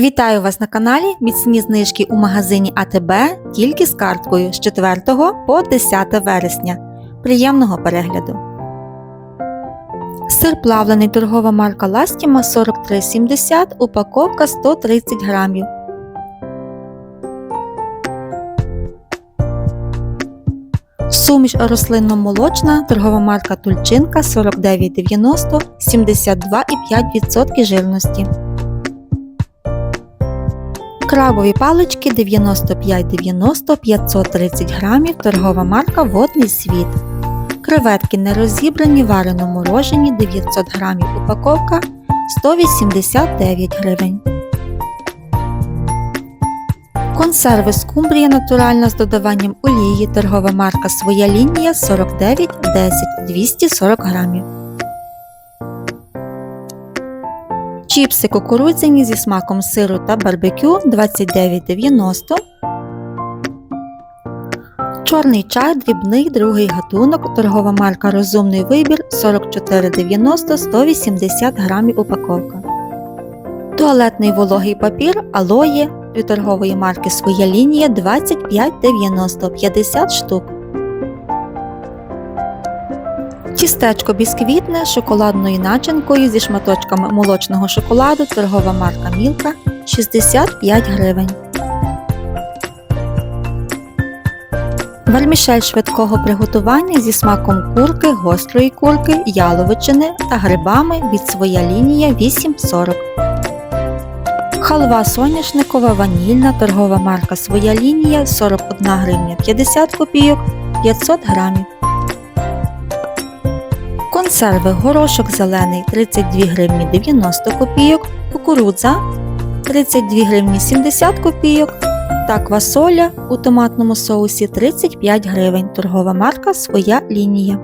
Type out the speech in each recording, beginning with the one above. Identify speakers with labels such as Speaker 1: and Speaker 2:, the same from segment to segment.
Speaker 1: Вітаю вас на каналі Міцні знижки у магазині АТБ тільки з карткою з 4 по 10 вересня. Приємного перегляду! Сир плавлений торгова марка Ластіма 43,70, упаковка 130 грамів. Суміш рослинно-молочна торгова марка Тульчинка 49,90, 72,5% жирності. Крабові палички 95,90 530 грамів, торгова марка Водний світ. Креветки нерозібрані, варено морожені 900 грамів упаковка 189 гривень. Консерви скумбрія натуральна з додаванням олії, торгова марка Своя лінія 49,10 240 грамів. Чіпси кукурудзяні зі смаком сиру та барбекю 29,90. Чорний чай дрібний другий гатунок, торгова марка Розумний вибір 44,90 180 грамів упаковка. Туалетний вологий папір алоє від торгової марки Своя лінія 25,90 50 штук. Тістечко бісквітне з шоколадною начинкою зі шматочками молочного шоколаду, торгова марка Мілка 65 гривень. Вермішель швидкого приготування зі смаком курки, гострої курки, яловичини та грибами від своя лінія 8,40. Халва соняшникова ванільна торгова марка Своя лінія 41 гривня 50 копійок 500 грамів. Консерви горошок зелений 32 гривні 90 копійок, кукурудза 32 гривні 70 копійок та квасоля у томатному соусі 35 гривень. Торгова марка Своя лінія.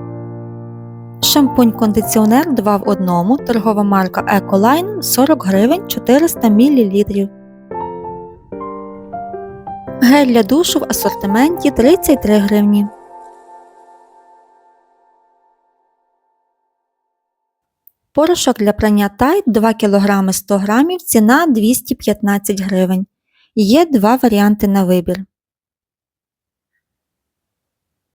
Speaker 1: Шампунь-кондиціонер 2 в 1, торгова марка Ecoline 40 гривень 400 мл. Гель для душу в асортименті 33 гривні. Порошок для прання тайт 2 кг 100 г, ціна 215 гривень. Є два варіанти на вибір.